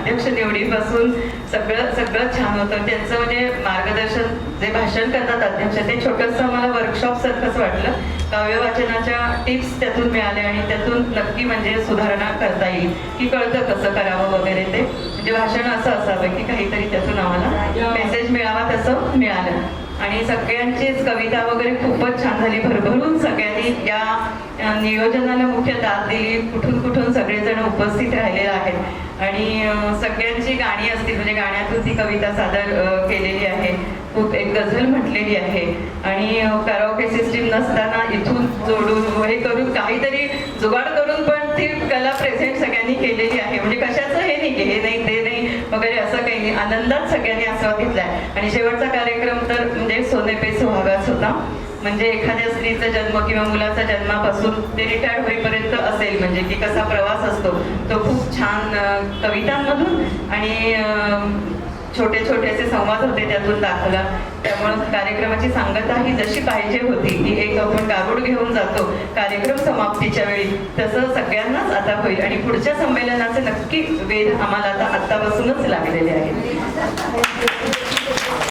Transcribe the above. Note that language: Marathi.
अध्यक्ष निवडीपासून सगळं सगळं छान होतं. त्यांचं म्हणजे मार्गदर्शन जे भाषण करतात अध्यक्ष ते छोटंसं मला वर्कशॉप सारखंच वाटलं. काव्य वाचनाच्या टिप्स त्यातून मिळाल्या आणि त्यातून नक्की म्हणजे सुधारणा करता येईल की कळतं कसं करावं वगैरे ते. म्हणजे भाषण असं असावं की काहीतरी त्यातून आम्हाला मेसेज मिळावा तसं मिळालं. आणि सगळ्यांचीच कविता वगैरे खूपच छान झाली. भरभरून सगळ्यांनी या नियोजनाला मुख्य दाद दिली. कुठून कुठून सगळेजण उपस्थित राहिलेले आहेत. आणि सगळ्यांची गाणी असतील म्हणजे गाण्यातून ती कविता सादर केलेली आहे. खूप एक गझल म्हटलेली आहे. आणि कराओके सिस्टीम नसताना इथून जोडून हे करून काहीतरी जुगाड करून पण ती कला प्रेझेंट सगळ्यांनी केलेली आहे. म्हणजे कशाचं हे नाही हे नाही ते नाही वगैरे असं आनंदात सगळ्यांनी आस्वाद घेतलाय. आणि शेवटचा कार्यक्रम तर म्हणजे सोने पे सुहागाच होता म्हणजे एखाद्या स्त्रीचा जन्म किंवा मुलाचा जन्मापासून ते रिटायर्ड होईपर्यंत असेल. म्हणजे की कसा प्रवास असतो तो खूप छान कवितांमधून आणि छोटे छोटे असे संवाद होते त्यातून दाखला त्यामुळं कार्यक्रमाची सांगता ही जशी पाहिजे होती की एक आपण गारुड घेऊन जातो. कार्यक्रम समाप्तीच्या वेळी. तसं सगळ्यांनाच आता होईल आणि पुढच्या संमेलनाचे नक्की वेध आम्हाला आता आत्तापासूनच लागलेले आहेत